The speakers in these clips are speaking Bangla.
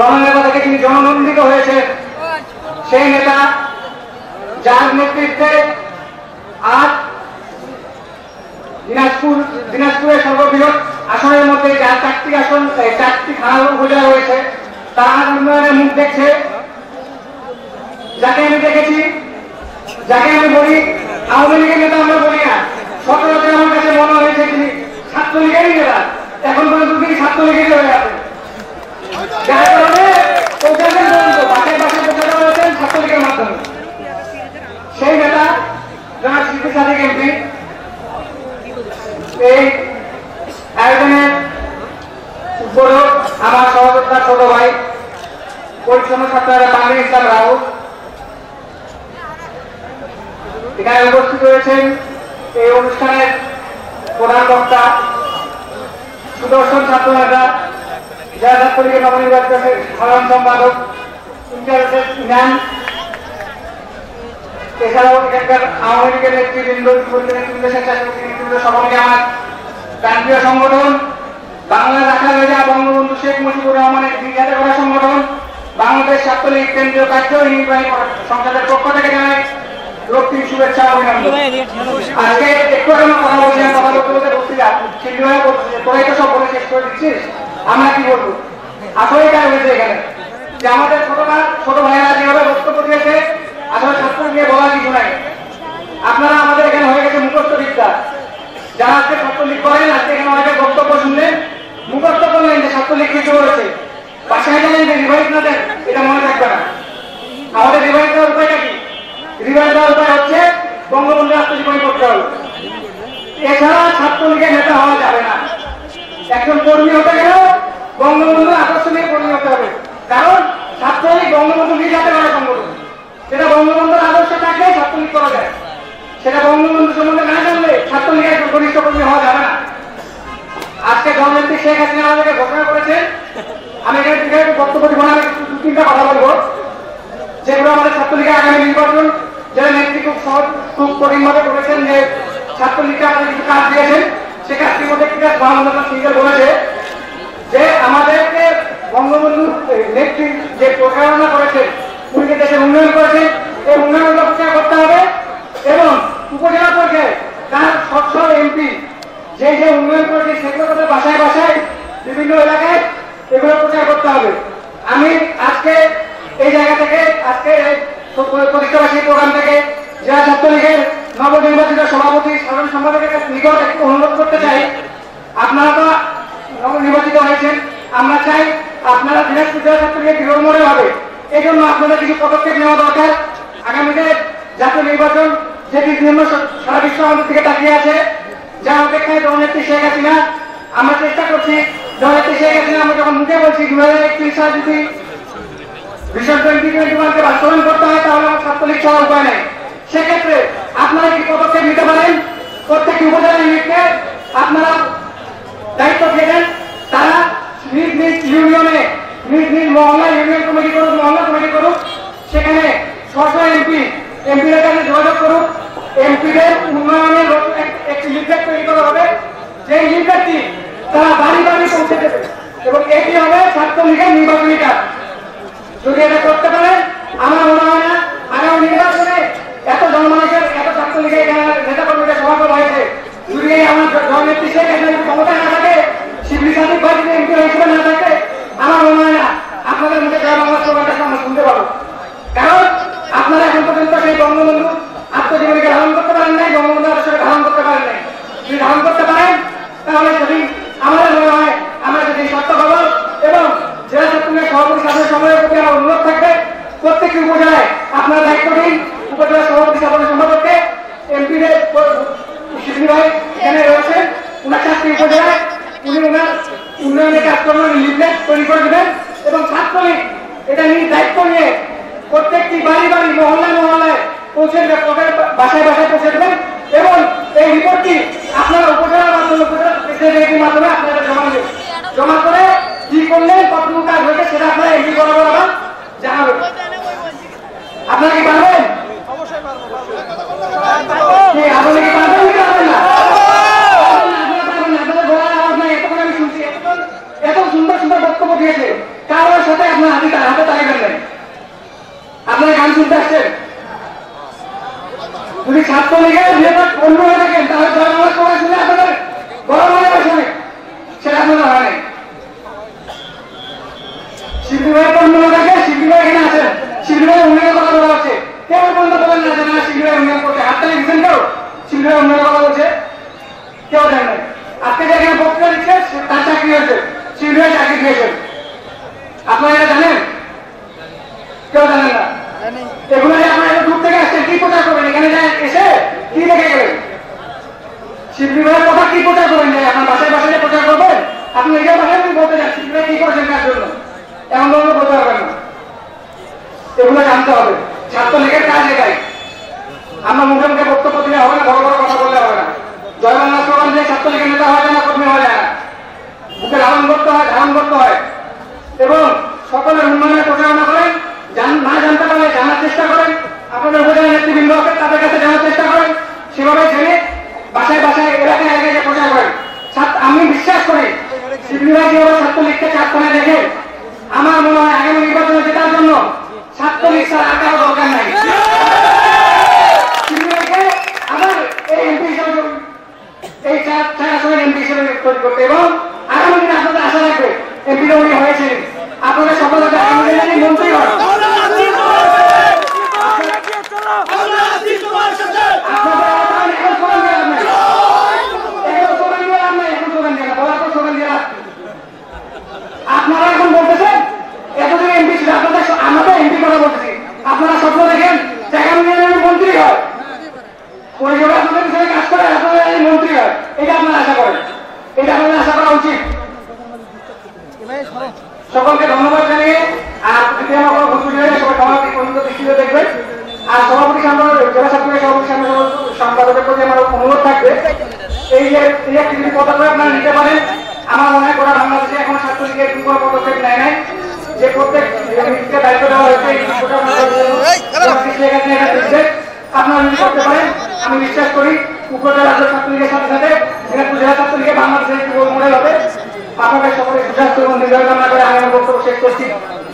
জননেতা থেকে তিনি জননন্দিত হয়েছেন সেই নেতা যার নেতৃত্বে আজ দিনাজপুর, দিনাজপুরের সর্ববৃহৎ আসনের মধ্যে যার চারটি আসন চারটি থানা উপজেলা রয়েছে, তার উন্নয়নের মুখ দেখছে। যাকে আমি দেখেছি, যাকে আমি বলি, আওয়ামী লীগের নেতা আমরা বলি না। সতেরোতে আমার কাছে মনে হয়েছে তিনি ছাত্রলীগেরই নেতা। এখন পর্যন্ত তিনি ছাত্রলীগেরই হয়ে আছেন যার কারণে পৌঁছাতেন পর্যন্ত বাসায় বাসায় পৌঁছাতে হয়েছেন ছাত্রলীগের মাধ্যমে সেই নেতা যারা শিল্পী সাদিক এমপি এই আয়োজনের উদ্বোধক আমার সহযোগিতা ছোট ভাই পরিচ্ছন্ন ছাত্ররা বাংলা ইসলাম রাহুল এখানে উপস্থিত রয়েছেন এই অনুষ্ঠানের প্রধান বক্তা, সুদর্শন ছাত্র নেতা জেলা ছাত্রলীগের নবনির্বাচিত সাধারণ সম্পাদক এছাড়াও সংগঠন বাংলা বঙ্গবন্ধু শেখ রহমানের করা সংগঠন, বাংলাদেশ ছাত্রলীগ কেন্দ্রীয় কার্য নির্বাহী সংসদের পক্ষ থেকে জানাই শুভেচ্ছা অভিনন্দন। আজকে একটু আগে কথা বলছিলাম কথা বলতে বলতে বক্তৃতা সেগুলো তোরাই তো সব বলে শেষ করে দিচ্ছিস আমরা কি বলব? আসলে এটা হয়েছে এখানে। যে আমাদের ছোট ছোট ভাইয়েরা যেভাবে বক্তব্য দিয়েছে আসলে ছাত্র নিয়ে বলার কিছু নাই। আপনারা আমাদের এখানে হয়ে গেছে মুখস্থ বিদ্যা যারা আজকে ছাত্রলীগ করেন আজকে এখানে অনেকের বক্তব্য শুনলেন। মুখস্থ করলেন যে ছাত্রলীগ কিছু করেছে বাসায় জানেন যে না দেন এটা মনে থাকবে না। আমাদের রিভাইজ দেওয়ার উপায়টা কি? রিভাইজ দেওয়ার উপায় হচ্ছে বঙ্গবন্ধু আত্মজীবনী করতে হবে। এছাড়া ছাত্রলীগের নেতা হওয়া যাবে না। একজন কর্মী হতে গেলেও বঙ্গবন্ধুর আদর্শ নিয়ে কর্মী হতে হবে। কারণ ছাত্রলীগ বঙ্গবন্ধু নিজ হাতে করা সংগঠন সেটা বঙ্গবন্ধুর আদর্শ থাকলে ছাত্রলীগ করা যায়। সেটা বঙ্গবন্ধু সম্বন্ধে না জানলে ছাত্রলীগের একজন ঘনিষ্ঠ কর্মী হওয়া যাবে না। আজকে গভর্নমেন্ট শেখ হাসিনা আমাদেরকে ঘোষণা করেছেন। আমি এখানে বক্তব্য দিব না দু তিনটা কথা বলব। যেগুলো আমাদের ছাত্রলীগের আগামী নির্বাচন যারা নেত্রী খুব সহজ খুব কঠিনভাবে করেছেন যে ছাত্রলীগকে আমাদের কাজ দিয়েছেন, সে কাজটির মধ্যে একটি কাজ সিংহ বলেছে যে আমাদেরকে বঙ্গবন্ধু নেত্রী যে প্রচারণা করেছেন, উনি যে দেশের উন্নয়ন করেছেন, এই উন্নয়নগুলো প্রচার করতে হবে এবং উপজেলা পর্যায়ে তার স্বচ্ছ এমপি যে যে উন্নয়ন করেছে সেগুলো তাদের বাসায় বাসায় বিভিন্ন এলাকায় এগুলো প্রচার করতে হবে। আমি আজকে এই জায়গা থেকে, আজকে এই পরীক্ষাবাসী প্রোগ্রাম থেকে জেলা ছাত্রলীগের নবনির্বাচিত সভাপতি সাধারণ সম্পাদকের নিকট একটু অনুরোধ করতে চাই। আপনারা তো নবনির্বাচিত হয়েছেন, আমরা চাই আপনারা দিনাজপুর জেলা ছাত্রলীগের দৃঢ়মনে হবে এই জন্য আপনাদের কিছু পদক্ষেপ নেওয়া দরকার। আগামীতে জাতীয় নির্বাচন যেটি জন্য সারা বিশ্ব আমাদের দিকে আছে যা অপেক্ষায় জননেত্রী শেখ হাসিনা। আমরা চেষ্টা করছি জননেত্রী শেখ হাসিনা, আমরা যখন মুখে বলছি দু হাজার একত্রিশ সাল যদি টোয়েন্টি ওয়ানকে বাস্তবায়ন করতে হয়, তাহলে আমার ছাত্রলীগ ছাড়া উপায় নেই। সেক্ষেত্রে আপনারা কি পদক্ষেপ নিতে পারেন? প্রত্যেকটি উপজেলা ইউনিটকে আপনারা দায়িত্ব দিয়েছেন। তারা নিজ নিজ ইউনিয়নে নিজ নিজ মহল্লা ইউনিয়ন কমিটি করুক, মহল্লা কমিটি করুক, সেখানে স্বস্ব এমপি, এমপিদের কাছে যোগাযোগ করুক। এমপিদের উন্নয়নের একটি লিফলেট তৈরি করা হবে। যে লিফলেটটি তারা বাড়ি বাড়ি পৌঁছে দেবে। এবং এটি হবে ছাত্রলীগের নির্বাচনী কাজ। যদি এটা করতে পারেন আমার মনে হয় না, আগামী নির্বাচনে এত জনমানুষের, এত ছাত্রলীগের নেতা কর্মীদের সমাগম হয়েছে। যদি আমার জননেত্রী শেখ যদি না থাকে শিবলি সাদিক ভাই যদি এমপি হিসেবে না থাকে আমার মনে হয় না আপনাদের মুখে জয় বাংলা স্লোগানটা আমরা শুনতে পাবো কারণ আপনারা এখন পর্যন্ত সেই বঙ্গবন্ধু আত্মজীবনীকে ধারণ করতে পারেন নাই বঙ্গবন্ধু আদর্শকে ধারণ করতে পারেন নাই যদি ধারণ করতে পারেন তাহলে সেদিন আমাদের মনে হয় আমরা যদি সত্য খবর এবং জেলা ছাত্রলীগের সভাপতি সাধারণ সময়ের প্রতি আমার অনুরোধ থাকবে প্রত্যেকটি উপজেলায় আপনারা দায়িত্ব দিন উপজেলা সভাপতি সাধারণ সম্পাদককে এমপিদের শিশু ভাই এখানে রয়েছেন উনার চারটি উপজেলায় উনি উনার উন্নয়নের কাজকর্ম লিফলেট তৈরি করে দেবেন এবং ছাত্রলীগ এটা নিয়ে দায়িত্ব নিয়ে প্রত্যেকটি বাড়ি বাড়ি মহল্লায় মহল্লায় পৌঁছে দেবে ওদের বাসায় বাসায় পৌঁছে দেবেন এবং এই রিপোর্টটি আপনারা উপজেলার মাধ্যমে উপজেলা সেক্রেটারির মাধ্যমে আপনারা জমা দেবেন। জমা করে কি করলেন কতটুকু কাজ হয়েছে সেটা আপনারা এমপি বরাবর আবার জানাবেন আপনারা কি পারবেন? আপনারা কি পারবেন কি পারবেন না আপনারা পারবেন না, আপনাদের গলার আওয়াজ নাই, এতক্ষণ আমি শুনছি, এতক্ষণ- এত সুন্দর সুন্দর বক্তব্য দিয়েছে কারোর সাথে আপনার হাতে হাতে তালিবেন নাই আপনারা গান শুনতে আসছেন? যদি ছাত্রলীগের নেতা অন্য হয়ে থাকেন, তাহলে জয়মালা সবাই শুনে আপনাদের গরম হয়ে অনেক। সেটা আপনাদের হয় নাই। শিল্পী ভাই অন্য হয়ে থাকে শিল্পী ভাই এখানে আছেন। শিল্পী ভাই উন্নয়নের কথা বলা হচ্ছে। কেউ পর্যন্ত বলেন না যে না, শিল্পী ভাই উন্নয়ন করছে হাততালি দিচ্ছেন কেউ? শিল্পী ভাই উন্নয়নের কথা বলছে। কেউ জানে না। আজকে যে এখানে বক্তৃতা দিচ্ছে তার চাকরি হয়েছে। শিল্পী ভাই চাকরি দিয়েছেন আপনারা এটা জানেন কেউ জানেন না এগুলো কি এখানে এসে কি কথা বাসায় বাসায় আপনি বলতে কি জন্য? বলতে না। এগুলো জানতে হবে। ছাত্র লীগের কাজ এটাই। আমরা মুখে মুখে বক্তব্য দিলে হবে না, বড় বড় কথা বললে হবে না। জয় বাংলা স্লোগান দিয়ে ছাত্র লীগের নেতা হয় না, কর্মী হয় না। বুকে ধারণ করতে হয়, ধারণ করতে হয় এবং সকলের উন্নয়নের প্রচারণা করেন জান- না জানতে পারলে জানার চেষ্টা করেন আপনাদের উপজেলা নেতৃবৃন্দ আছে তাদের কাছে জানার চেষ্টা করেন সেভাবে জেনে বাসায় বাসায় এলাকায় এলাকায় গিয়ে প্রচার করেন ছাত্র- আমি বিশ্বাস করি শিবলিরা যেভাবে ছাত্রলীগকে চারখানে দেখে আমার মনে হয় আগামী নির্বাচনে জেতার জন্য ছাত্রলীগ ছাড়া আর কারও দরকার নাই শিবলিরাকে আবার এই এমপি হিসেবে তৈরি- এই চার চার আসনের এমপি হিসেবে তৈরি করতে এবং আগামী দিনে আপনাদের আশা রাখবে এমপি উনি হয়েছেন আপনাদের সকলের আগামী দিনে যদি মন্ত্রী হন আপনাদের এলাকায় এখন স্লোগান দিয়ে লাভ নাই। এখন স্লোগান দিয়ে লাভ নাই, এখন স্লোগান দিয়ে লাভ, বলার পর স্লোগান দিয়ে লাভ। আপনারা এখন বলতেছেন এতদিন এমপি ছিল আপনাদের স- আমরা তো এমপি কথা বলতেছি আপনারা স্বপ্ন দেখেন মন্ত্রী হয়। এই মন্ত্রী এটা আশা এটা আশা করা উচিত। সকলকে ধন্যবাদ আর আর আমার অনুরোধ থাকবে। এই যে পদক্ষেপ আপনারা নিতে পারেন, আমার মনে হয় গোটা বাংলাদেশে এখন ছাত্রলীগের কোনো পদক্ষেপ নেয় নাই। যে প্রত্যেক ব্যক্তিকে দায়িত্ব দেওয়া হয়েছে। আপনারা করতে পারেন আমি বিশ্বাস করি উপজেলা ছাত্রলীগের সাথে সাথে দিনাজপুর জেলা ছাত্রলীগের বাংলাদেশের মডেল হবে আপনাদের সকলে সুস্বাস্থ্য এবং নির্ভয় কামনা করে আমি আমার বক্তব্য শেষ করছি।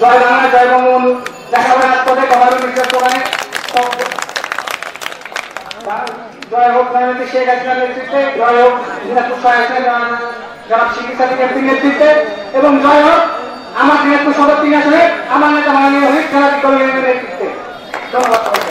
জয় বাংলা জয় বঙ্গবন্ধু দেখা হবে রাজপথে কমারুল বিশ্বাস প্রদানে জয় হোক নয়নতী শেখ হাসিনার নেতৃত্বে জয় হোক ছয় আসনে জনাব এমপির নেতৃত্বে এবং জয় হোক আমার দিনাজপুর সদর তিন আসলে আমার নেতা মাননীয় হরিশ খেলা বিকল্পের নেতৃত্বে ধন্যবাদ।